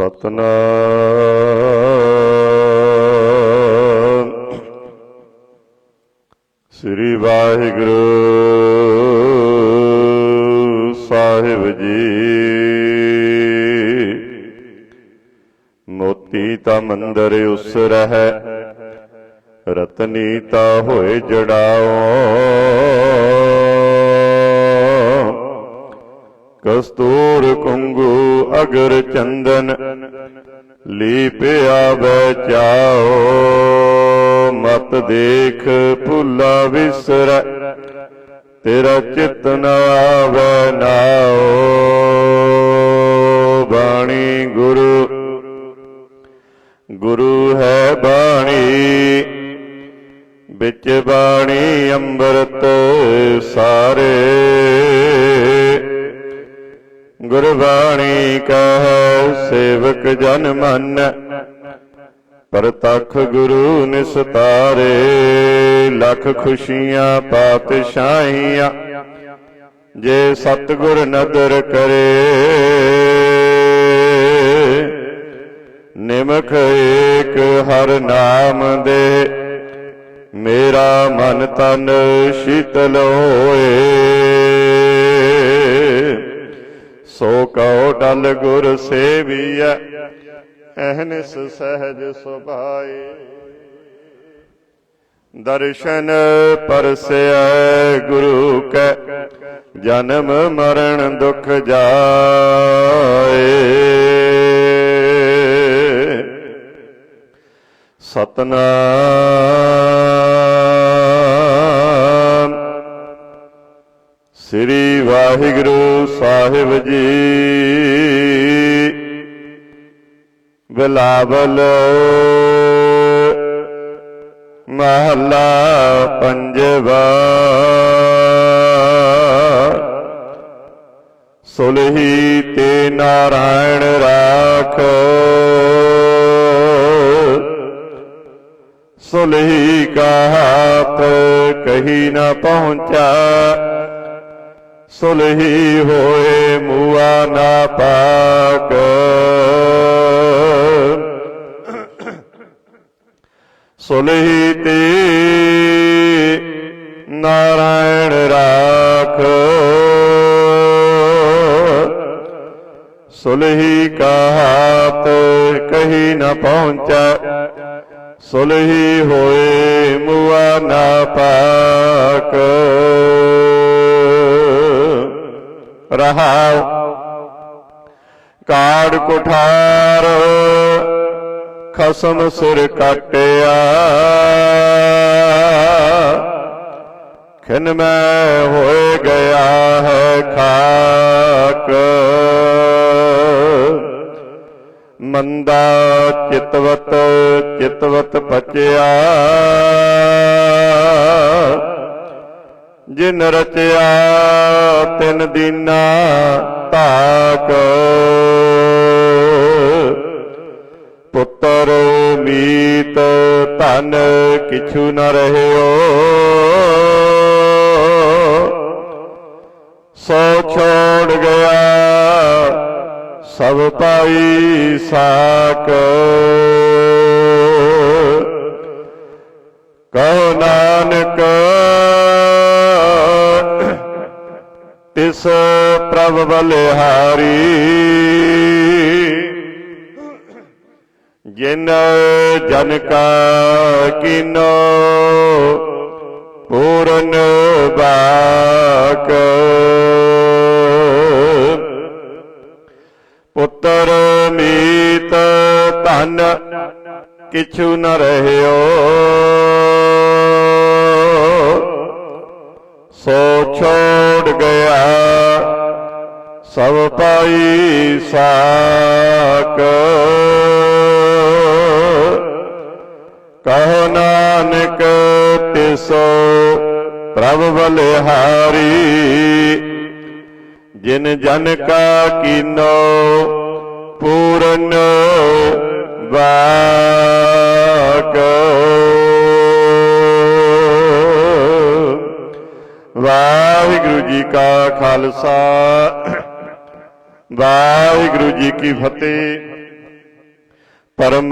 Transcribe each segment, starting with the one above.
ਸਤਨਾਮ। ਸ੍ਰੀ ਵਾਹਿਗੁਰੂ ਸਾਹਿਬ ਜੀ। ਮੋਤੀ ਤਾਂ ਮੰਦਰ ਉਸਰਹਿ ਰਤਨੀ ਤਾਂ ਹੋਏ ਜੜਾਓ ਕਸਤੂਰ ਕੁੰਗੂ ਅਗਰ ਚੰਦਨ ਲੀਪਿਆ ਬਚਾਓ ਮਤ ਦੇਖ ਭੁੱਲਾ ਵਿਸਰ, ਤੇਰਾ ਚਿਤ ਨਾ ਆਵੈ ਨਾਓ। ਬਾਣੀ ਗੁਰੂ ਗੁਰੂ ਹੈ ਬਾਣੀ, ਵਿੱਚ ਬਾਣੀ ਅੰਮ੍ਰਿਤ ਸਾਰੇ। ਗੁਰਬਾਣੀ ਕਹੈ, ਸੇਵਕ ਜਨ ਮਨ। ਪਰਤਖ ਗੁਰੂ ਨਿਸਤਾਰੇ, ਲੱਖ ਖੁਸ਼ੀਆਂ, ਪਾਤਸ਼ਾਹੀਆਂ। ਜੇ ਸਤਗੁਰ ਨਦਰ ਕਰੇ, ਨਿਮਖ ਏਕ ਹਰ ਨਾਮ ਦੇ। ਮੇਰਾ ਮਨ ਤਨ ਸ਼ੀਤਲ ਹੋਏ। ਸੋ ਕਉ ਡਲ ਗੁਰ ਸੇਵੀਐ, ਅਹਨਿਸ ਸਹਿਜ ਸੁਭਾਏ। ਦਰਸ਼ਨ ਪਰਸੈ ਗੁਰੂ ਕੈ, ਜਨਮ ਮਰਨ ਦੁਖ ਜਾਏ। ਸਤਨਾਮ। ਸ੍ਰੀ ਵਾਹਿਗੁਰੂ ਸਾਹਿਬ ਜੀ। ਬਿਲਾਵਲ ਮਹੱਲਾ ਪੰਜਵਾ। ਸੁਲਹੀ ਤੇ ਨਾਰਾਇਣ ਰਾਖ। ਸੁਲਹੀ ਕਾ ਹਾਥ ਕਹੀ ਨਾ ਪਹੁੰਚਾ। ਸੁਲਹੀ ਹੋਏ ਮੂਆ ਨਾ ਪਾਕ। ਸੁਲਹੀ ਤੇ ਨਾਰਾਇਣ ਰਾਖ। ਸੁਲਹੀ ਕਾ ਕਹੀ ਨਾ ਪਹੁੰਚਾ। ਸੁਲਹੀ ਹੋਏ ਮੁਆ ਨਾ ਪਾਕ। ਰਹਾਉ ਕਾੜ ਕੁਠਾਰ, ਖਸਮ ਸਿਰ ਕਟਿਆ। ਖਿਨ ਮੈਂ ਹੋਏ ਗਿਆ ਹੈ ਖਾਕ। ਮੰਦਾ ਚਿਤਵਤ ਚਿਤਵਤ ਪਚਿਆ ਜਿਨ ਰਚਿਆ ਤਿਨ ਦੀਨਾ ਤਾਕ ਪੁੱਤਰ ਮੀਤ ਧਨ ਕਿਛੂ ਨ ਰਹਿਓ। ਸੋ ਛੋੜ ਗਿਆ ਸਭ ਪਾਈ ਸਾਕ ਕਹੋ ਨਾਨਕ ਤਿਸ ਪ੍ਰਭ ਬਲਿਹਾਰੀ। ਜਿਨ ਜਨ ਕਾ ਕੀਨੋ, ਪੂਰਨ ਬਾਕ। ਪੁੱਤਰ ਮੀਤ ਧਨ ਕਿਛੂ ਨ ਰਹਿਓ। ਸਾਕ ਕਹੋ ਨਾਨਕ, ਤਿਸੋ ਪ੍ਰਭ ਬਲਿਹਾਰੀ। ਜਿਨ ਜਨ ਕਾ ਕੀਨੋ, ਪੂਰਨ ਵਾਕ। ਵਾਹਿਗੁਰੂ ਜੀ ਕਾ ਖਾਲਸਾ। ਵਾਹਿਗੁਰੂ ਜੀ ਕੀ ਫਤਿਹ। ਪਰਮ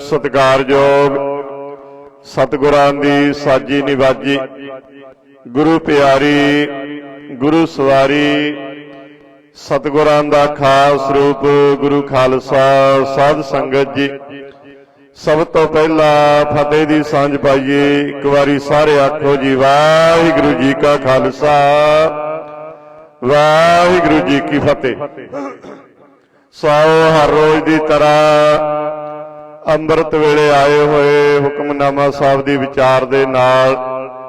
ਸਤਿਕਾਰਯੋਗ ਸਤਿਗੁਰਾਂ ਦੀ ਸਾਜੀ ਨਿਵਾਜੀ, ਗੁਰੂ ਪਿਆਰੀ, ਗੁਰੂ ਸਵਾਰੀ, ਸਤਿਗੁਰਾਂ ਦਾ ਖਾਸ ਰੂਪ ਗੁਰੂ ਖਾਲਸਾ ਸਾਧ ਸੰਗਤ ਜੀ। ਸਭ ਤੋਂ ਪਹਿਲਾਂ ਫਤਿਹ ਦੀ ਸਾਂਝ ਪਾਈਏ, ਇੱਕ ਵਾਰੀ ਸਾਰੇ ਆਖੋ ਜੀ, ਵਾਹਿਗੁਰੂ ਜੀ ਕਾ ਖਾਲਸਾ। ਵਾਹਿਗੁਰੂ ਜੀ ਕੀ ਫਤਿਹ। ਸੋ ਹਰ ਰੋਜ਼ ਦੀ ਤਰ੍ਹਾਂ ਅੰਮ੍ਰਿਤ ਵੇਲੇ ਆਏ ਹੋਏ ਹੁਕਮਨਾਮਾ ਸਾਹਿਬ ਦੀ ਵਿਚਾਰ ਦੇ ਨਾਲ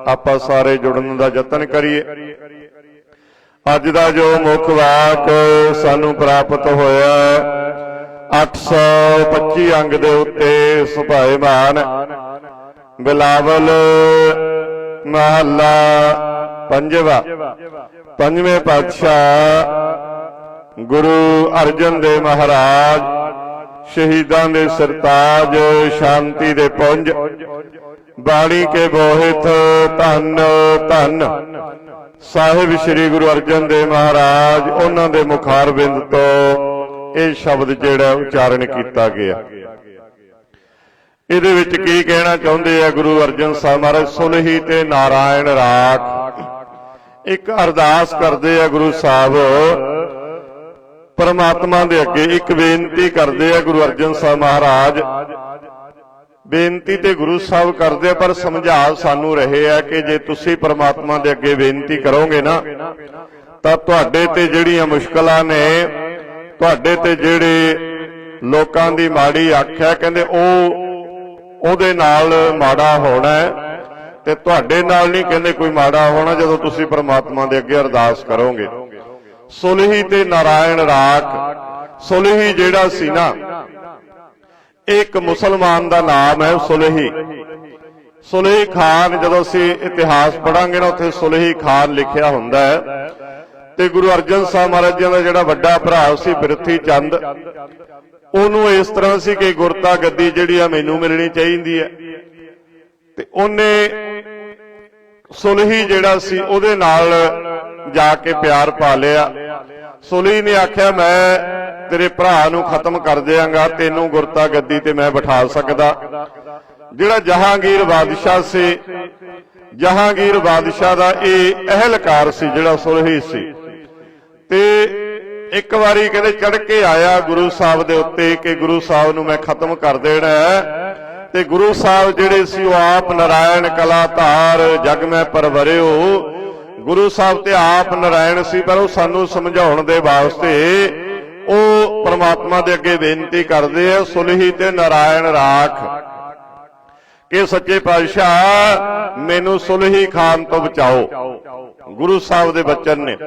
ਆਪਾਂ ਸਾਰੇ ਜੁੜਨ ਦਾ ਯਤਨ ਕਰੀਏ। ਅੱਜ ਦਾ ਜੋ ਮੁੱਖ ਵਾਕ ਸਾਨੂੰ ਪ੍ਰਾਪਤ ਹੋਇਆ 825 ਅੰਗ ਦੇ ਉੱਤੇ ਸੁਭਾਏਮਾਨ ਬਿਲਾਵਲ ਮਹੱਲਾ ਪੰਜਵਾ। ਪੰਜਵੇਂ ਪਾਤਸ਼ਾਹ ਗੁਰੂ ਅਰਜਨ ਦੇਵ ਮਹਾਰਾਜ ਸ਼ਹੀਦਾਂ ਦੇ ਸਰਤਾਜ ਸ਼ਾਂਤੀ ਦੇ ਪੁੰਜ, ਬਾਣੀ ਕੇ ਬੋਹਿਤ ਧੰਨ ਧੰਨ। ਸਾਹਿਬ ਸ੍ਰੀ ਗੁਰੂ ਅਰਜਨ ਦੇਵ ਮਹਾਰਾਜ, ਉਹਨਾਂ ਦੇ ਮੁਖਾਰਬਿੰਦ ਤੋਂ ਇਹ ਸ਼ਬਦ ਜਿਹੜਾ ਉਚਾਰਨ ਕੀਤਾ ਗਿਆ। ਇਹਦੇ ਵਿੱਚ ਕੀ ਕਹਿਣਾ ਚਾਹੁੰਦੇ ਆ ਗੁਰੂ ਅਰਜਨ ਸਾਹਿਬ ਮਹਾਰਾਜ? ਸੁਨਹੀ ਤੇ ਨਾਰਾਇਣ ਰਾਖ। ਇੱਕ ਅਰਦਾਸ ਕਰਦੇ ਆ ਗੁਰੂ ਸਾਹਿਬ। ਪਰਮਾਤਮਾ ਦੇ ਅੱਗੇ ਇੱਕ ਬੇਨਤੀ ਕਰਦੇ ਆ ਗੁਰੂ ਅਰਜਨ ਸਾਹਿਬ ਮਹਾਰਾਜ। ਬੇਨਤੀ ਤੇ ਗੁਰੂ ਸਾਹਿਬ ਕਰਦੇ ਆ, ਪਰ ਸਮਝਾ ਸਾਨੂੰ ਰਹੇ ਆ ਕਿ ਜੇ ਤੁਸੀਂ ਪਰਮਾਤਮਾ ਦੇ ਅੱਗੇ ਬੇਨਤੀ ਕਰੋਗੇ ਨਾ, ਤਾਂ ਤੁਹਾਡੇ ਤੇ ਜਿਹੜੀਆਂ ਮੁਸ਼ਕਲਾਂ ਨੇ, ਤੁਹਾਡੇ ਤੇ ਜਿਹੜੇ ਲੋਕਾਂ ਦੀ ਮਾੜੀ ਆਖਿਆ, ਕਹਿੰਦੇ ਉਹ ਉਹਦੇ ਨਾਲ ਮਾੜਾ ਹੋਣਾ ਹੈ। ਤੇ ਤੁਹਾਡੇ ਨਾਲ ਨਹੀਂ ਕਹਿੰਦੇ ਕੋਈ ਮਾੜਾ ਹੋਣਾ ਜਦੋਂ ਤੁਸੀਂ ਪਰਮਾਤਮਾ ਦੇ ਅੱਗੇ ਅਰਦਾਸ ਕਰੋਗੇ। ਸੁਲਹੀ ਤੇ ਨਾਰਾਇਣ ਰਾਖ ਸੁਲਹੀ ਜਿਹੜਾ ਸੀ ਨਾ, ਇੱਕ ਮੁਸਲਮਾਨ ਦਾ ਨਾਮ ਹੈ ਸੁਲਹੀ। ਸੁਲਹੀ ਖਾਨ ਜਦੋਂ ਅਸੀਂ ਇਤਿਹਾਸ ਪੜਾਂਗੇ ਨਾ, ਉੱਥੇ ਸੁਲਹੀ ਖਾਨ ਲਿਖਿਆ ਹੁੰਦਾ ਹੈ। ਤੇ ਗੁਰੂ ਅਰਜਨ ਸਾਹਿਬ ਮਹਾਰਾਜ ਜੀ ਦਾ ਜਿਹੜਾ ਵੱਡਾ ਭਰਾ ਸੀ ਬਿਰਥੀ ਚੰਦ, ਉਹਨੂੰ ਇਸ ਤਰ੍ਹਾਂ ਸੀ ਕਿ ਗੁਰਤਾ ਗੱਦੀ ਜਿਹੜੀ ਆ ਮੈਨੂੰ ਮਿਲਣੀ ਚਾਹੀਦੀ ਹੈ। ਤੇ ਉਹਨੇ ਸੁਲਹੀ ਜਿਹੜਾ ਸੀ ਉਹਦੇ ਨਾਲ ਜਾ ਕੇ ਪਿਆਰ ਪਾ ਲਿਆ। ਸੁਲਹੀ ਨੇ ਆਖਿਆ, ਮੈਂ ਤੇਰੇ ਭਰਾ ਨੂੰ ਖਤਮ ਕਰ ਦਿਆਂਗਾ, ਤੈਨੂੰ ਗੁਰਤਾ ਗੱਦੀ ਤੇ ਮੈਂ ਬਿਠਾ ਸਕਦਾ। ਜਿਹੜਾ ਜਹਾਂਗੀਰ ਬਾਦਸ਼ਾਹ ਸੀ, ਜਹਾਂਗੀਰ ਬਾਦਸ਼ਾਹ ਦਾ ਇਹ ਅਹਿਲਕਾਰ ਸੀ, ਜਿਹੜਾ ਸੁਲਹੀ ਸੀ। ਤੇ ਇੱਕ ਵਾਰੀ ਕਹਿੰਦੇ ਚੜ ਕੇ ਆਇਆ ਗੁਰੂ ਸਾਹਿਬ ਦੇ ਉੱਤੇ ਕਿ ਗੁਰੂ ਸਾਹਿਬ ਨੂੰ ਮੈਂ ਖਤਮ ਕਰ ਦੇਣਾ ਤੇ ਗੁਰੂ ਸਾਹਿਬ ਜਿਹੜੇ ਸੀ ਉਹ ਆਪ ਨਾਰਾਇਣ ਕਲਾ ਧਾਰ ਜਗ ਮੈਂ ਪਰਵਰਿਓ ਗੁਰੂ ਸਾਹਿਬ ਤੇ ਆਪ ਨਾਰਾਇਣ ਸੀ, ਪਰ ਉਹ ਸਾਨੂੰ ਸਮਝਾਉਣ ਦੇ ਵਾਸਤੇ ਉਹ ਪ੍ਰਮਾਤਮਾ ਦੇ ਅੱਗੇ ਬੇਨਤੀ ਕਰਦੇ ਆ, ਸੁਲਹੀ ਤੇ ਨਾਰਾਇਣ ਰਾਖ। ਕਿ ਸੱਚੇ ਪਾਤਸ਼ਾਹ, ਮੈਨੂੰ ਸੁਲਹੀ ਖਾਨ ਤੋਂ ਬਚਾਓ। ਗੁਰੂ ਸਾਹਿਬ ਦੇ ਬਚਨ ਨੇ,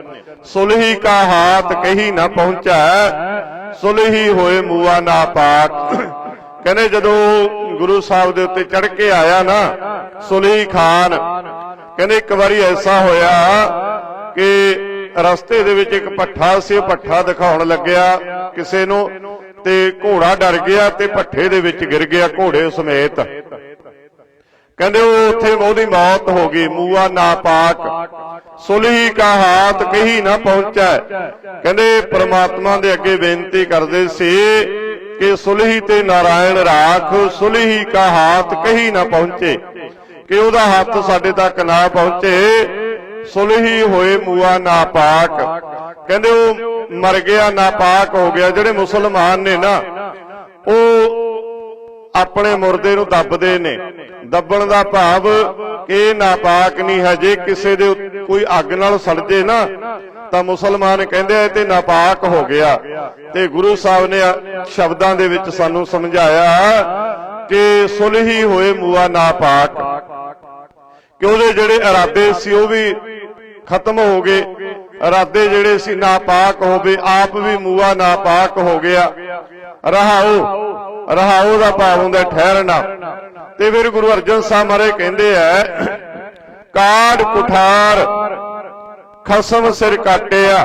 ਸੁਲਹੀ ਕਾ ਹਾਥ ਕਹੀ ਨਾ ਪਹੁੰਚਾ, ਸੁਲਹੀ ਹੋਏ ਮੂਆ ਨਾ ਪਾਕ। ਕਹਿੰਦੇ ਜਦੋਂ ਗੁਰੂ ਸਾਹਿਬ ਦੇ ਉੱਤੇ ਚੜ ਕੇ ਆਇਆ ਨਾ, ਸੁਲੀ ਖਾਨ। ਕਹਿੰਦੇ ਇੱਕ ਵਾਰੀ ਐਸਾ ਹੋਇਆ ਕਿ ਰਸਤੇ ਦੇ ਵਿੱਚ ਇੱਕ ਪੱਠਾ ਸੀ, ਉਹ ਪੱਠਾ ਦਿਖਾਉਣ ਲੱਗਿਆ ਕਿਸੇ ਨੂੰ ਤੇ ਘੋੜਾ ਡਰ ਗਿਆ ਤੇ ਪੱਠੇ ਦੇ ਵਿੱਚ ਗਿਰ ਗਿਆ ਘੋੜੇ ਸਮੇਤ। ਕਹਿੰਦੇ ਉਹ ਉੱਥੇ ਉਹਦੀ ਮੌਤ ਹੋ ਗਈ, ਮੂਆ ਨਾਪਾਕ। ਸੁਲੀ ਕਾ ਹਾਥ ਕਹੀ ਨਾ ਪਹੁੰਚੈ। ਕਹਿੰਦੇ ਪ੍ਰਮਾਤਮਾ ਦੇ ਅੱਗੇ ਬੇਨਤੀ ਕਰਦੇ ਸੀ ਕਿ ਸੁਲਹੀ ਤੇ ਨਾਰਾਇਣ ਰਾਖ, ਸੁਲਹੀ ਕਾ ਹਾਥ ਕਹੀ ਨਾ ਪਹੁੰਚੇ। ਕਿ ਉਹਦਾ ਹੱਥ ਸਾਡੇ ਤੱਕ ਨਾ ਪਹੁੰਚੇ। ਸੁਲਹੀ ਹੋਏ ਮੂਆ ਨਾਪਾਕ। ਕਹਿੰਦੇ ਉਹ ਮਰ ਗਿਆ, ਨਾਪਾਕ ਹੋ ਗਿਆ। ਜਿਹੜੇ ਮੁਸਲਮਾਨ ਨੇ ਨਾ, ਉਹ ਆਪਣੇ ਮੁਰਦੇ ਨੂੰ ਦੱਬਦੇ ਨੇ। ਦੱਬਣ ਦਾ ਭਾਵ ਕਿ ਨਾਪਾਕ ਨਹੀਂ ਹੈ। ਜੇ ਕਿਸੇ ਦੇ ਕੋਈ ਅੱਗ ਨਾਲ ਸੜ ਜੇ ਨਾ ਤਾਂ ਮੁਸਲਮਾਨ ਕਹਿੰਦੇ ਆ ਤੇ ਨਾਪਾਕ ਹੋ ਗਿਆ। ਤੇ ਗੁਰੂ ਸਾਹਿਬ ਨੇ ਸ਼ਬਦਾਂ ਦੇ ਵਿੱਚ ਸਾਨੂੰ ਸਮਝਾਇਆ ਕਿ ਸੁਲਹੀ ਹੋਏ ਮੂਆ ਨਾਪਾਕ। ਕਿ ਉਹਦੇ ਜਿਹੜੇ ਇਰਾਦੇ ਸੀ, ਉਹ ਵੀ ਖਤਮ ਹੋ ਗਏ। ਇਰਾਦੇ ਜਿਹੜੇ ਸੀ, ਨਾਪਾਕ ਹੋਵੇ ਆਪ ਵੀ ਮੂਆ ਨਾਪਾਕ ਹੋ ਗਿਆ। ਰਹਾਉ ਰਹਾਉ ਦਾ ਭਾਵ ਹੁੰਦਾ ਠਹਿਰਨਾ। ਤੇ ਫਿਰ ਗੁਰੂ ਅਰਜਨ ਸਾਹਿਬ ਮਹਾਰਾਜ ਕਹਿੰਦੇ ਆ ਕਾੜ ਕੁਠਾਰ ਖਸਮ ਸਿਰ ਕਾਟਿਆ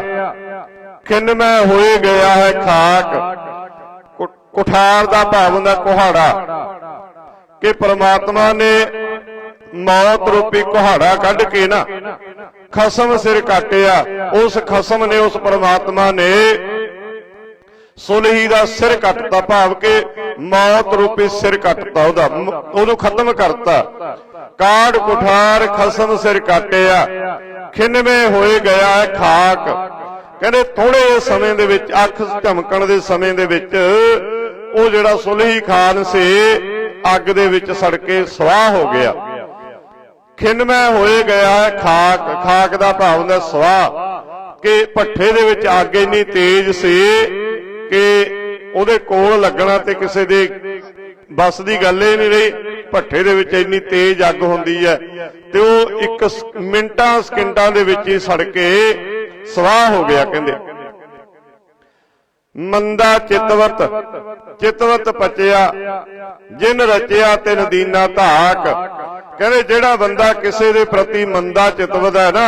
ਕਿੰਨ ਮੈਂ ਹੋਏ ਗਿਆ ਹੈ ਖਾਕ। ਕੁਠਾਰ ਦਾ ਭਾਵ ਹੁੰਦਾ ਕੁਹਾੜਾ। ਕਿ ਪ੍ਰਮਾਤਮਾ ਨੇ ਮੌਤ ਰੂਪੀ ਕੁਹਾੜਾ ਕੱਢ ਕੇ ਨਾ ਖਸਮ ਸਿਰ ਕਾਟਿਆ ਉਸ ਖਸਮ ਨੇ ਉਸ ਪ੍ਰਮਾਤਮਾ ਨੇ ਸੁਲਹੀ ਦਾ ਸਿਰ ਕੱਟਤਾ। ਭਾਵ ਕਿ ਮੌਤ ਰੂਪੀ ਸਿਰ ਕੱਟਤਾ ਉਹਦਾ। ਉਹਨੂੰ ਖਤਮ ਕਰਤਾ। ਕਾੜ ਕੁਠਾਰ ਖਸਮ ਸਿਰ ਕਾਟਿਆ ਖਿੰਨਵੇਂ ਹੋਏ ਗਿਆ ਹੈ ਖਾਕ। ਕਹਿੰਦੇ ਥੋੜੇ ਸਮੇਂ ਦੇ ਵਿੱਚ, ਅੱਖ ਝਮਕਣ ਦੇ ਸਮੇਂ ਦੇ ਵਿੱਚ, ਉਹ ਜਿਹੜਾ ਸੁਲਹੀ ਖਾਨ ਸੀ, ਅੱਗ ਦੇ ਵਿੱਚ ਸੜ ਕੇ ਸਵਾਹ ਹੋ ਗਿਆ। ਖਿੰਨਵੇਂ ਹੋਏ ਗਿਆ ਹੈ ਖਾਕ। ਖਾਕ ਦਾ ਭਾਵ ਹੁੰਦਾ ਸਵਾਹ। ਕਿ ਭੱਠੇ ਦੇ ਵਿੱਚ ਅੱਗ ਇੰਨੀ ਤੇਜ਼ ਸੀ ਕਿ ਉਹਦੇ ਕੋਲ ਲੱਗਣਾ ਤੇ ਕਿਸੇ ਦੇ ਬਸ ਦੀ ਗੱਲ ਹੀ ਨਹੀਂ ਰਹੀ। ਭੱਠੇ ਦੇ ਵਿੱਚ ਇੰਨੀ ਤੇਜ਼ ਅੱਗ ਹੁੰਦੀ ਹੈ ਤੇ ਉਹ ਇੱਕ ਮਿੰਟਾਂ, ਸਕਿੰਟਾਂ ਦੇ ਵਿੱਚ ਹੀ ਸੜ ਕੇ ਸਵਾਹ ਹੋ ਗਿਆ, ਕਹਿੰਦੇ ਮੰਦਾ ਚਿਤਵਤ ਚਿਤਵਤ ਪਚਿਆ, ਜਿਨ ਰਚਿਆ ਤਿਨ ਦੀਨਾ ਧਾਕ। ਕਹਿੰਦੇ ਜਿਹੜਾ ਬੰਦਾ ਕਿਸੇ ਦੇ ਪ੍ਰਤੀ ਮੰਦਾ ਚਿਤਵਤ ਹੈ ਨਾ,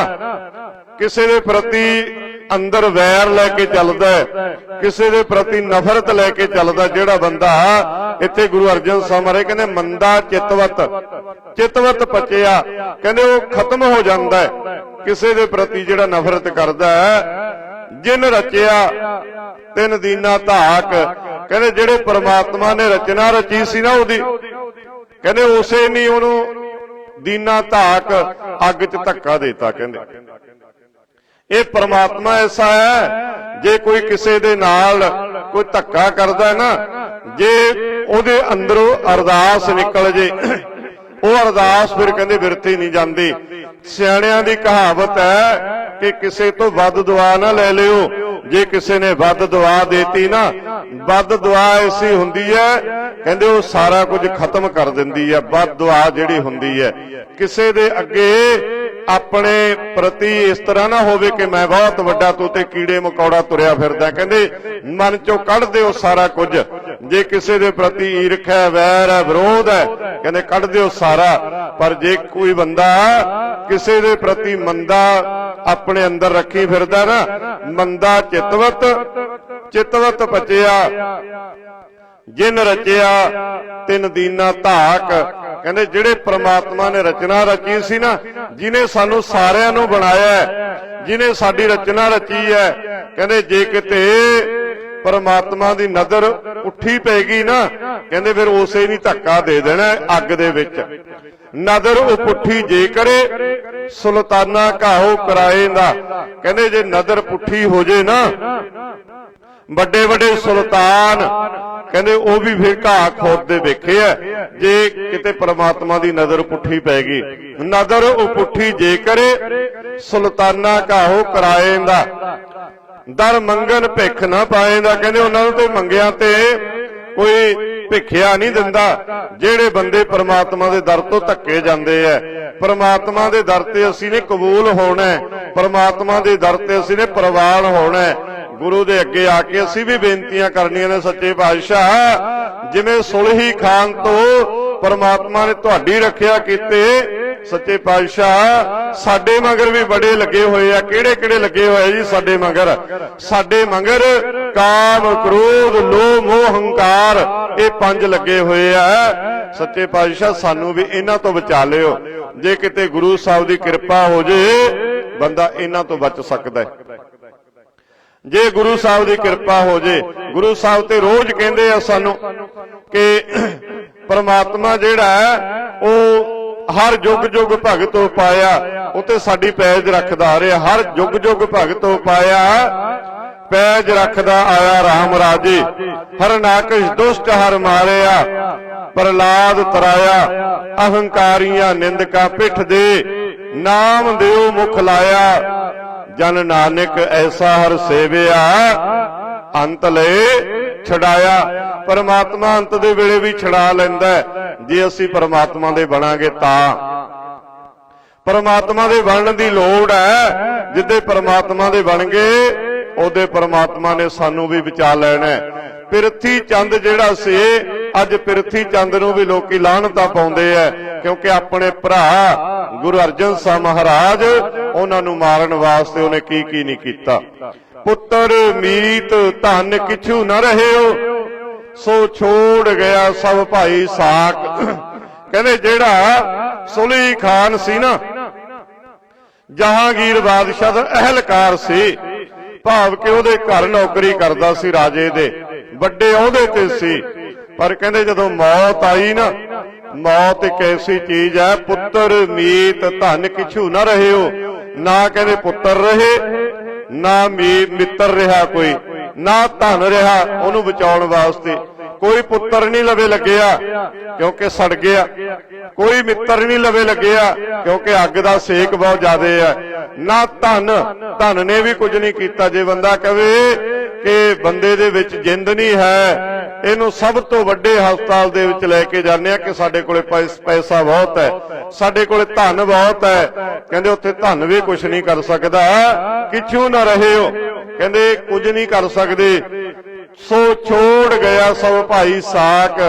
ਕਿਸੇ ਦੇ ਪ੍ਰਤੀ ਅੰਦਰ ਵੈਰ ਲੈ ਕੇ ਚੱਲਦਾ ਕਿਸੇ ਦੇ ਪ੍ਰਤੀ ਨਫ਼ਰਤ ਲੈ ਕੇ ਚੱਲਦਾ ਜਿਹੜਾ ਬੰਦਾ ਇੱਥੇ ਗੁਰੂ ਅਰਜਨ ਸਾਹਿਬ ਮਹਾਰਾਜ ਕਹਿੰਦੇ, ਮੰਦਾ ਚਿਤਵਤ। ਚਿਤਵਤ ਪਚਿਆ, ਕਹਿੰਦੇ ਉਹ ਖਤਮ ਹੋ ਜਾਂਦਾ ਕਿਸੇ ਦੇ ਪ੍ਰਤੀ ਜਿਹੜਾ ਨਫ਼ਰਤ ਕਰਦਾ ਹੈ, ਜਿਨ ਰਚਿਆ, ਤਿੰਨ ਦੀਨਾ ਧਾਕ। ਕਹਿੰਦੇ ਜਿਹੜੇ ਪ੍ਰਮਾਤਮਾ ਨੇ ਰਚਨਾ ਰਚੀ ਸੀ ਨਾ ਉਹਦੀ, ਕਹਿੰਦੇ ਉਸੇ ਨਹੀਂ ਉਹਨੂੰ ਦੀਨਾ ਧਾਕ ਅੱਗ 'ਚ ਧੱਕਾ ਦੇਤਾ, ਕਹਿੰਦੇ। ਇਹ ਪਰਮਾਤਮਾ ਐਸਾ ਹੈ, ਜੇ ਕੋਈ ਕਿਸੇ ਦੇ ਨਾਲ ਕੋਈ ਧੱਕਾ ਕਰਦਾ ਨਾ, ਜੇ ਉਹਦੇ ਅੰਦਰੋਂ ਅਰਦਾਸ ਨਿਕਲ ਜੇ, ਉਹ ਅਰਦਾਸ ਫਿਰ ਕਹਿੰਦੇ ਵਿਰਥੀ ਨਹੀਂ ਜਾਂਦੀ। ਸਿਆਣਿਆਂ ਦੀ ਕਹਾਵਤ ਹੈ ਕਿ ਕਿਸੇ ਤੋਂ ਵੱਧ ਦੁਆ ਨਾ ਲੈ ਲਿਓ। ਜੇ ਕਿਸੇ ਨੇ ਵੱਧ ਦੁਆ ਦੇਤੀ ਨਾ, ਵੱਧ ਦੁਆ ਐਸੀ ਹੁੰਦੀ ਹੈ, ਕਹਿੰਦੇ ਉਹ ਸਾਰਾ ਕੁਝ ਖਤਮ ਕਰ ਦਿੰਦੀ ਹੈ, ਵੱਧ ਦੁਆ ਜਿਹੜੀ ਹੁੰਦੀ ਹੈ। ਕਿਸੇ ਦੇ ਅੱਗੇ ਆਪਣੇ ਪ੍ਰਤੀ ਇਸ ਤਰ੍ਹਾਂ ਨਾ ਹੋਵੇ ਕਿ ਮੈਂ ਬਹੁਤ ਵੱਡਾ ਤੂੰ ਤੇ ਕੀੜੇ ਮਕੌੜਾ ਤੁਰਿਆ ਫਿਰਦਾ। ਕਹਿੰਦੇ, ਮਨ ਚੋਂ ਕੱਢ ਦਿਓ ਸਾਰਾ ਕੁਝ। ਜੇ ਕਿਸੇ ਦੇ ਪ੍ਰਤੀ ਈਰਖ ਹੈ, ਵੈਰ ਹੈ, ਵਿਰੋਧ ਹੈ, ਕਹਿੰਦੇ ਕੱਢ ਦਿਓ ਸਾਰਾ। ਪਰ ਜੇ ਕੋਈ ਬੰਦਾ ਕਿਸੇ ਦੇ ਪ੍ਰਤੀ ਮੰਦਾ ਆਪਣੇ ਅੰਦਰ ਰੱਖੀ ਫਿਰਦਾ ਨਾ, ਮੰਦਾ ਚਿਤਵਤ ਚਿਤਵਤ ਪਚਿਆ, ਜਿਨ ਰਚਿਆ, ਤਿੰਨ ਦੀਨਾ ਧਾਕ ਕਹਿੰਦੇ ਜਿਹੜੇ ਪ੍ਰਮਾਤਮਾ ਨੇ ਰਚਨਾ ਰਚੀ ਸੀ ਨਾ ਜਿਨੇ ਸਾਨੂੰ ਸਾਰਿਆਂ ਨੂੰ ਬਣਾਇਆ ਹੈ, ਜਿਨੇ ਸਾਡੀ ਰਚਨਾ ਰਚੀ ਹੈ ਕਹਿੰਦੇ ਜੇ ਕਿਤੇ ਪਰਮਾਤਮਾ ਦੀ ਨਜ਼ਰ ਉੱਠੀ ਪੈਗੀ ਨਾ ਕਹਿੰਦੇ ਫਿਰ ਉਸੇ ਨਹੀਂ ਧੱਕਾ ਦੇ ਦੇਣਾ ਅੱਗ ਦੇ ਵਿੱਚ। ਨਜ਼ਰ ਉਹ ਪੁੱਠੀ ਜੇ ਕਰੇ ਸੁਲਤਾਨਾ ਘਾਹੋ ਕਰਾਏ ਦਾ। ਕਹਿੰਦੇ ਜੇ ਨਜ਼ਰ ਪੁੱਠੀ ਹੋ ਜੇ ਨਾ ਵੱਡੇ ਵੱਡੇ ਸੁਲਤਾਨ। ਕਹਿੰਦੇ ਉਹ ਵੀ ਫਿਰ ਘਾਹ ਖੋਦਦੇ ਵੇਖੇ ਆ। ਜੇ ਕਿਤੇ ਪ੍ਰਮਾਤਮਾ ਦੀ ਨਜ਼ਰ ਪੁੱਠੀ ਪੈ ਗਈ ਨਜ਼ਰ ਉਹ ਪੁੱਠੀ ਜੇ ਕਰੇ ਸੁਲਤਾਨਾ ਘਾਹੋ ਕਰਾਏਂਦਾ। ਦਰ ਮੰਗਨ ਭਿੱਖ ਨਾ ਪਾਏਂਦਾ। ਕਹਿੰਦੇ ਉਹਨਾਂ ਨੂੰ ਤੇ ਮੰਗਿਆ ਤੇ ਕੋਈ ਭਿੱਖਿਆ ਨਹੀਂ ਦਿੰਦਾ। ਜਿਹੜੇ ਬੰਦੇ ਪ੍ਰਮਾਤਮਾ ਦੇ ਦਰ ਤੋਂ ਧੱਕੇ ਜਾਂਦੇ ਐ ਪ੍ਰਮਾਤਮਾ ਦੇ ਦਰ ਤੇ ਅਸੀਂ ਨੇ ਕਬੂਲ ਹੋਣਾ। ਹੈ ਪ੍ਰਮਾਤਮਾ ਦੇ ਦਰ ਤੇ ਅਸੀਂ ਨੇ ਪ੍ਰਵਾਨ ਹੋਣਾ। ਹੈ ਗੁਰੂ ਦੇ ਅੱਗੇ ਆ ਕੇ ਅਸੀਂ ਵੀ ਬੇਨਤੀਆਂ ਕਰਨੀਆਂ ਨੇ ਸੱਚੇ ਪਾਤਸ਼ਾਹ। ਜਿਵੇਂ ਸੁਲਹੀ ਖਾਨ ਤੋਂ ਪਰਮਾਤਮਾ ਨੇ ਤੁਹਾਡੀ ਰੱਖਿਆ ਕੀਤੇ, ਸੱਚੇ ਪਾਤਸ਼ਾਹ, ਸਾਡੇ ਮਗਰ ਵੀ ਬੜੇ ਲੱਗੇ ਹੋਏ ਆ। ਕਿਹੜੇ ਕਿਹੜੇ ਲੱਗੇ ਹੋਏ ਜੀ ਸਾਡੇ ਮਗਰ? ਸਾਡੇ ਮਗਰ ਕਾਮ ਕ੍ਰੋਧ, ਲੋਭ, ਮੋਹ, ਹੰਕਾਰ, ਇਹ ਪੰਜ ਲੱਗੇ ਹੋਏ ਆ। ਸੱਚੇ ਪਾਤਸ਼ਾਹ, ਸਾਨੂੰ ਵੀ ਇਹਨਾਂ ਤੋਂ ਬਚਾ ਲਿਓ। ਜੇ ਕਿਤੇ ਗੁਰੂ ਸਾਹਿਬ ਦੀ ਕਿਰਪਾ ਹੋ ਜੇ, ਬੰਦਾ ਇਹਨਾਂ ਤੋਂ ਬਚ ਸਕਦਾ ਹੈ। ਜੇ ਗੁਰੂ ਸਾਹਿਬ ਦੀ ਕਿਰਪਾ ਹੋ ਜੇ, ਗੁਰੂ ਸਾਹਿਬ ਤੇ ਰੋਜ਼ ਕਹਿੰਦੇ ਆ ਸਾਨੂੰ ਕਿ ਪਰਮਾਤਮਾ ਜਿਹੜਾ ਉਹ ਹਰ ਯੁੱਗ ਯੁੱਗ ਭਗਤ ਹੋ ਪਾਇਆ ਉਹ ਤੇ ਸਾਡੀ ਪੈਜ ਰੱਖਦਾ ਆ ਰਿਹਾ, ਹਰ ਯੁੱਗ ਯੁੱਗ ਭਗਤ ਹੋ ਪਾਇਆ ਪੈਜ ਰੱਖਦਾ ਆਇਆ RAM ਰਾਜੇ, ਹਰ ਹਰਨਾਕਸ਼ ਦੁਸ਼ਟ ਹਰ ਮਾਰਿਆ ਪ੍ਰਲਾਦ ਤਰਾਇਆ, ਅਹੰਕਾਰੀਆਂ ਨਿੰਦਕਾ ਪਿੱਠ ਦੇ, ਨਾਮ ਦਿਓ ਮੁਖ ਲਾਇਆ ਜਨ ਨਾਨਕ ਐਸਾ ਹਰ ਸੇਵਿਆ, ਅੰਤ ਲੈ ਛਡਾਇਆ। ਪਰਮਾਤਮਾ ਅੰਤ ਦੇ ਵੇਲੇ ਵੀ ਛਡਾ ਲੈਂਦਾ ਜੇ ਅਸੀਂ ਪਰਮਾਤਮਾ ਦੇ ਬਣਾਂਗੇ ਤਾਂ। ਪਰਮਾਤਮਾ ਦੇ ਬਣਨ ਦੀ ਲੋੜ ਹੈ। ਜਿੱਦੇ ਪਰਮਾਤਮਾ ਦੇ ਬਣ ਗਏ ਉਹਦੇ ਪਰਮਾਤਮਾ ਨੇ ਸਾਨੂੰ ਵੀ ਬਚਾ ਲੈਣਾ ਹੈ। ਪਿਰਥੀ ਚੰਦ ਜਿਹੜਾ ਸੀ ਅੱਜ ਪਿਰਥੀ ਚੰਦ ਨੂੰ ਵੀ ਲੋਕੀ ਲਾਹਨਤਾਂ ਪਾਉਂਦੇ ਐ ਕਿਉਂਕਿ ਆਪਣੇ ਭਰਾ ਗੁਰੂ ਅਰਜਨ ਸਾਹਿਬ ਮਹਾਰਾਜ ਉਹਨਾਂ ਨੂੰ ਮਾਰਨ ਵਾਸਤੇ ਉਹਨੇ ਕੀ ਕੀ ਨਹੀਂ ਕੀਤਾ। ਪੁੱਤਰ ਮੀਤ ਧਨ ਕਿਛੂ ਨਾ ਰਹਿਓ, ਸੋ ਛੋੜ ਗਿਆ ਸਭ ਭਾਈ ਸਾਕ ਕਹਿੰਦੇ ਜਿਹੜਾ ਸੁਲੀ ਖਾਨ ਸੀ ਨਾ, ਜਹਾਂਗੀਰ ਬਾਦਸ਼ਾਹ ਦਾ ਅਹਲਕਾਰ ਸੀ, ਭਾਵ ਕਿ ਉਹਦੇ ਘਰ ਨੌਕਰੀ ਕਰਦਾ ਸੀ ਰਾਜੇ ਦੇ, ਵੱਡੇ ਅਹੁਦੇ ਤੇ ਸੀ। ਪਰ ਕਹਿੰਦੇ ਜਦੋਂ ਮੌਤ ਆਈ ਨਾ, ਮੌਤ ਇੱਕ ਐਸੀ ਚੀਜ਼ ਹੈ, ਪੁੱਤਰ ਮੀਤ ਧਨ ਕਿਛੂ ਨਾ ਰਹਿਓ। ਨਾ ਕਹਿੰਦੇ ਪੁੱਤਰ ਰਹੇ, ਨਾ ਮੀ ਮਿੱਤਰ ਰਿਹਾ ਕੋਈ, ਨਾ ਧਨ ਰਿਹਾ ਉਹਨੂੰ ਬਚਾਉਣ ਵਾਸਤੇ। ਕੋਈ ਪੁੱਤਰ ਨਹੀਂ ਲਵੇ ਲੱਗਿਆ, ਕਿਉਂਕਿ ਸੜ ਗਿਆ। ਕੋਈ ਮਿੱਤਰ ਨਹੀਂ ਲਵੇ ਲੱਗਿਆ, ਕਿਉਂਕਿ ਅੱਗ ਦਾ ਸੇਕ ਬਹੁਤ ਜ਼ਿਆਦਾ ਹੈ ਨਾ ਧਨ ਧਨ ਨੇ ਵੀ ਕੁਝ ਨਹੀਂ ਕੀਤਾ। ਜੇ ਬੰਦਾ ਕਵੇ ਕਿ ਬੰਦੇ ਦੇ ਵਿੱਚ ਜਿੰਦ ਨਹੀਂ ਹੈ, ਇਹਨੂੰ ਸਭ ਤੋਂ ਵੱਡੇ ਹਸਪਤਾਲ ਦੇ ਵਿੱਚ ਲੈ ਕੇ ਜਾਂਦੇ ਆ ਕਿ ਸਾਡੇ ਕੋਲੇ ਪੈਸਾ ਬਹੁਤ ਹੈ। ਸਾਡੇ ਕੋਲੇ ਧਨ ਬਹੁਤ ਹੈ। ਕਹਿੰਦੇ ਉੱਥੇ ਧਨ ਵੀ ਕੁਝ ਨਹੀਂ ਕਰ ਸਕਦਾ। ਕਿਛੂ ਨਾ ਰਹਿਓ ਕਹਿੰਦੇ ਕੁਝ ਨਹੀਂ ਕਰ ਸਕਦੇ। ਸੋ ਛੋੜ ਗਿਆ ਸਭ ਭਾਈ ਸਾਕ।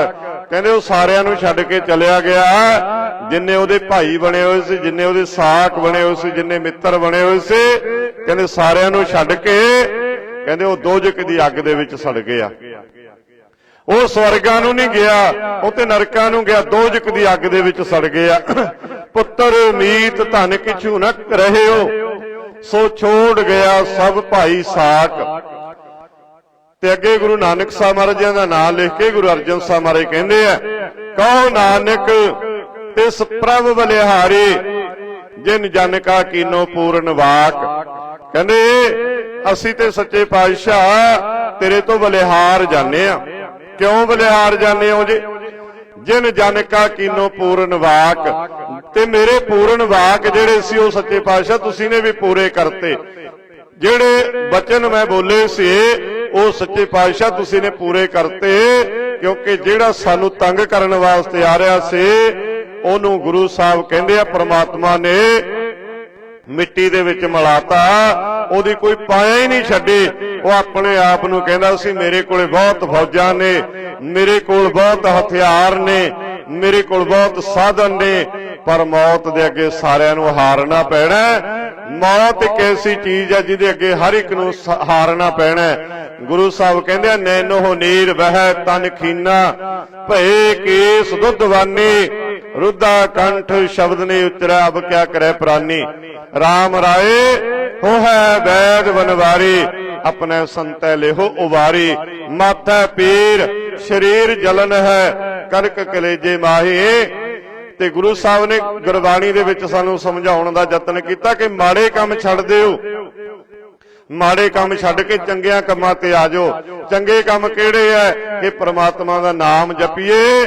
ਕਹਿੰਦੇ ਉਹ ਸਾਰਿਆਂ ਨੂੰ ਛੱਡ ਕੇ ਚਲਿਆ ਗਿਆ। ਜਿੰਨੇ ਉਹਦੇ ਭਾਈ ਬਣੇ ਹੋਏ ਸੀ, ਜਿੰਨੇ ਉਹਦੇ ਸਾਕ ਬਣੇ ਹੋਏ ਸੀ, ਜਿੰਨੇ ਮਿੱਤਰ ਬਣੇ ਹੋਏ ਸੀ, ਕਹਿੰਦੇ ਸਾਰਿਆਂ ਨੂੰ ਛੱਡ ਕੇ, ਕਹਿੰਦੇ ਉਹ ਦੋਜਕ ਦੀ ਅੱਗ ਦੇ ਵਿੱਚ ਸੜ ਗਿਆ। ਉਹ ਸਵਰਗਾਂ ਨੂੰ ਨਹੀਂ ਗਿਆ, ਉਹ ਤੇ ਨਰਕਾਂ ਨੂੰ ਗਿਆ, ਦੋਜਕ ਦੀ ਅੱਗ ਦੇ ਵਿੱਚ ਸੜ ਗਿਆ। ਪੁੱਤਰ ਮੀਤ ਧਨ ਕਿਛੂ ਨ ਰਹਿਓ ਸੋ ਛੋੜ ਗਿਆ ਸਭ ਭਾਈ ਸਾਕ। ਤੇ ਅੱਗੇ ਗੁਰੂ ਨਾਨਕ ਸਾਹਿਬ ਮਹਾਰਾਜਾਂ ਦਾ ਨਾਮ ਲਿਖ ਕੇ ਗੁਰੂ ਅਰਜਨ ਸਾਹਿਬ ਮਹਾਰਾਜ ਕਹਿੰਦੇ ਆ, ਕਹੋ ਨਾਨਕ, ਤਿਸ ਪ੍ਰਭ ਬਲਿਹਾਰੀ, ਜਿਨ ਜਨ ਕਾ ਕੀਨੋ ਪੂਰਨ ਵਾਕ। ਕਹਿੰਦੇ, ਅਸੀਂ ਤੇ ਸੱਚੇ ਪਾਤਸ਼ਾਹ ਤੇਰੇ ਤੋਂ ਬਲਿਹਾਰ ਜਾਣੇ ਆ। ਕਿਉਂ ਬਲਿਹਾਰ ਜਾਣੇ ਹੋ ਜੇ? ਜਿਨ ਜਨ ਕਾ ਕੀਨੋ ਪੂਰਨ ਵਾਕ। ਤੇ ਮੇਰੇ ਪੂਰਨ ਵਾਕ ਜਿਹੜੇ ਸੀ ਉਹ ਸੱਚੇ ਪਾਤਸ਼ਾਹ ਤੁਸੀਂ ਨੇ ਵੀ ਪੂਰੇ ਕਰਤੇ। ਜਿਹੜੇ ਬਚਨ ਮੈਂ ਬੋਲੇ ਸੀ ਉਹ ਸੱਚੇ ਪਾਤਸ਼ਾਹ ਤੁਸੀਂ ਨੇ ਪੂਰੇ ਕਰਤੇ, ਕਿਉਂਕਿ ਜਿਹੜਾ ਸਾਨੂੰ ਤੰਗ ਕਰਨ ਵਾਸਤੇ ਆ ਰਿਹਾ ਸੀ, ਉਹਨੂੰ ਗੁਰੂ ਸਾਹਿਬ ਕਹਿੰਦੇ ਆ, ਪ੍ਰਮਾਤਮਾ ਨੇ ਮਿੱਟੀ ਦੇ ਵਿੱਚ ਮਿਲਾਤਾ, ਉਹਦੀ ਕੋਈ ਪਾਇਆ ਹੀ ਨਹੀਂ ਛੱਡੀ। ਉਹ ਆਪਣੇ ਆਪ ਨੂੰ ਕਹਿੰਦਾ ਸੀ, ਮੇਰੇ ਕੋਲੇ ਬਹੁਤ ਫੌਜਾਂ ਨੇ, ਮੇਰੇ ਕੋਲ ਬਹੁਤ ਹਥਿਆਰ ਨੇ, ਮੇਰੇ ਕੋਲ ਬਹੁਤ ਸਾਧਨ ਨੇ, ਪਰ ਮੌਤ ਦੇ ਅੱਗੇ ਸਾਰਿਆਂ ਨੂੰ ਹਾਰਨਾ ਪੈਣਾ ਮੌਤ ਇੱਕ ਐਸੀ ਚੀਜ਼ ਹੈ ਜਿਹਦੇ ਅੱਗੇ ਹਰ ਇੱਕ ਨੂੰ ਹਾਰਨਾ ਪੈਣਾ ਗੁਰੂ ਸਾਹਿਬ ਕਹਿੰਦੇ ਆ, ਨੈਨੋ ਨੀਰ ਵਹਿ ਤਨ ਖੀਨਾ ਭਏ ਕੇਸ ਦੁੱਧਵਾਨੀ ਰੁੱਧਾ ਕੰਠ ਸ਼ਬਦ ਨੇ ਉਚਰਿਆ ਅਬ ਕਿਆ ਕਰੇ ਪ੍ਰਾਨੀ। RAM ਰਾਏ ਹੋ ਹੈ ਵੈਦ ਬਨਵਾਰੀ ਆਪਣੇ ਸੰਤੈ ਲਿਹੋ ਉਵਾਰੀ। ਮਾਥੈ ਪੀਰ ਸ਼ਰੀਰ ਜਲਨ ਹੈ ਕਰਕ ਕਲੇਜੇ ਮਾਹੀ। ਤੇ ਗੁਰੂ ਸਾਹਿਬ ਨੇ ਗੁਰਬਾਣੀ ਦੇ ਵਿੱਚ ਸਾਨੂੰ ਸਮਝਾਉਣ ਦਾ ਯਤਨ ਕੀਤਾ ਕਿ ਮਾੜੇ ਕੰਮ ਛੱਡ ਦਿਓ। ਮਾੜੇ ਕੰਮ ਛੱਡ ਕੇ ਚੰਗਿਆਂ ਕੰਮਾਂ ਤੇ ਆ ਜਾਓ। ਚੰਗੇ ਕੰਮ ਕਿਹੜੇ ਐ? ਕਿ ਪ੍ਰਮਾਤਮਾ ਦਾ ਨਾਮ ਜਪੀਏ।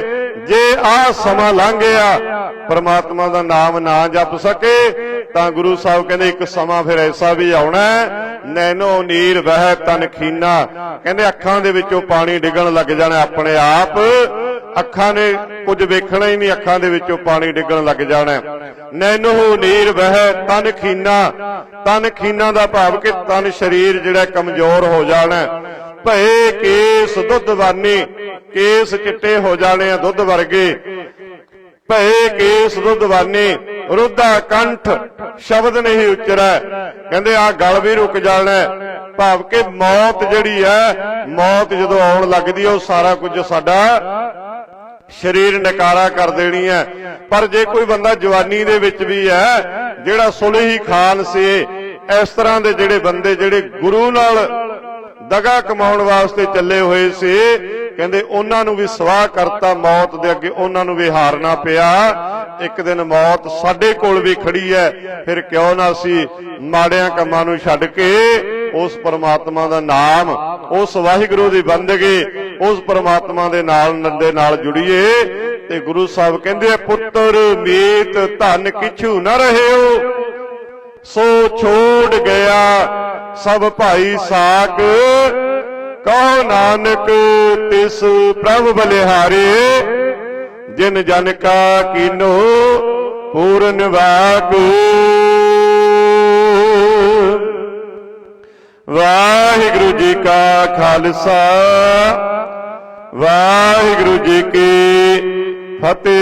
ਜੇ ਆ ਸਮਾਂ ਲੰਘ ਗਿਆ ਪ੍ਰਮਾਤਮਾ ਦਾ ਨਾਮ ਨਾ ਜਪ ਸਕੇ ਤਾਂ ਗੁਰੂ ਸਾਹਿਬ ਕਹਿੰਦੇ ਇੱਕ ਸਮਾਂ ਫਿਰ ਐਸਾ ਵੀ ਆਉਣਾ ਹੈ, ਨੈਨੋ ਨੀਰ ਵਹਿ ਤਨ ਖੀਨਾ। ਕਹਿੰਦੇ ਅੱਖਾਂ ਦੇ ਵਿੱਚੋਂ ਪਾਣੀ ਡਿੱਗਣ ਲੱਗ ਜਾਣਾ ਆਪਣੇ ਆਪ। ਅੱਖਾਂ ਨੇ ਕੁਝ ਵੇਖਣਾ ਹੀ ਨਹੀਂ, ਅੱਖਾਂ ਦੇ ਵਿੱਚੋਂ ਪਾਣੀ ਡਿੱਗਣ ਲੱਗ ਜਾਣਾ। ਨੈਨੋ ਨੀਰ ਵਹਿ ਤਨ ਖੀਨਾ ਤਨ ਖੀਨਾ ਦਾ ਭਾਵ ਕਿ ਤਨ ਸਰੀਰ ਜਿਹੜਾ ਕਮਜ਼ੋਰ ਹੋ ਜਾਣਾ। ਭਏ ਕੇਸ ਦੁੱਧਵਾਨੀ ਕੇਸ ਚਿੱਟੇ ਹੋ ਜਾਣੇ ਆ ਦੁੱਧ ਵਰਗੇ। ਭਏ ਕੇਸ ਦੁੱਧ ਦੁੱਧਵਾਨੀ ਰੁੱਧਾ ਕੰਠ ਸ਼ਬਦ ਨਹੀਂ ਉਚਰੈ। ਕਹਿੰਦੇ ਆ ਗਲ ਵੀ ਰੁਕ ਜਾਣਾ। ਭਾਵ ਕਿ ਮੌਤ ਜਿਹੜੀ ਹੈ, ਮੌਤ ਜਦੋਂ ਆਉਣ ਲੱਗਦੀ ਹੈ ਉਹ ਸਾਰਾ ਕੁਝ ਸਾਡਾ ਸਰੀਰ ਨਕਾਰਾ ਕਰ ਦੇਣੀ ਹੈ। ਪਰ ਜੇ ਕੋਈ ਬੰਦਾ ਜਵਾਨੀ ਦੇ ਵਿੱਚ ਵੀ ਹੈ, ਜਿਹੜਾ ਸੁਲਹੀ ਖਾਨ ਸੀ, ਇਸ ਤਰ੍ਹਾਂ ਦੇ ਜਿਹੜੇ ਬੰਦੇ, ਜਿਹੜੇ ਗੁਰੂ ਨਾਲ ਦਗਾ ਕਮਾਉਣ ਵਾਸਤੇ ਚੱਲੇ ਹੋਏ ਸੀ। ਕਹਿੰਦੇ ਉਹਨਾਂ ਨੂੰ ਵੀ ਸਵਾਹ ਕਰਤਾ ਮੌਤ ਦੇ ਅੱਗੇ, ਉਹਨਾਂ ਨੂੰ ਵੀ ਹਾਰਨਾ ਪਿਆ। ਇੱਕ ਦਿਨ ਮੌਤ ਸਾਡੇ ਕੋਲ ਵੀ ਖੜੀ ਹੈ। ਫਿਰ ਕਿਉਂ ਨਾ ਅਸੀਂ ਮਾੜਿਆਂ ਕੰਮਾਂ ਨੂੰ ਛੱਡ ਕੇ ਉਸ ਪਰਮਾਤਮਾ ਦਾ ਨਾਮ, ਉਸ ਵਾਹਿਗੁਰੂ ਦੀ ਬੰਦਗੀ, ਉਸ ਪਰਮਾਤਮਾ ਦੇ ਨਾਲ, ਨੰਦੇ ਨਾਲ ਜੁੜੀਏ। ਤੇ ਗੁਰੂ ਸਾਹਿਬ ਕਹਿੰਦੇ ਆ, ਪੁੱਤਰ ਮੀਤ ਧਨ ਕਿਛੂ ਨਾ ਰਹਿਓ। ਸੋ ਛੋੜ ਗਿਆ ਸਭ ਭਾਈ ਸਾਕ ਕਹੋ ਨਾਨਕ, ਤਿਸ ਪ੍ਰਭ ਬਲਿਹਾਰੇ, ਜਿਨ ਜਨ ਕਾ ਕੀਨੋ ਪੂਰਨ ਵਾਕ। ਵਾਹਿਗੁਰੂ ਜੀ ਕਾ ਖਾਲਸਾ, ਵਾਹਿਗੁਰੂ ਜੀ ਕੀ ਫਤਿਹ।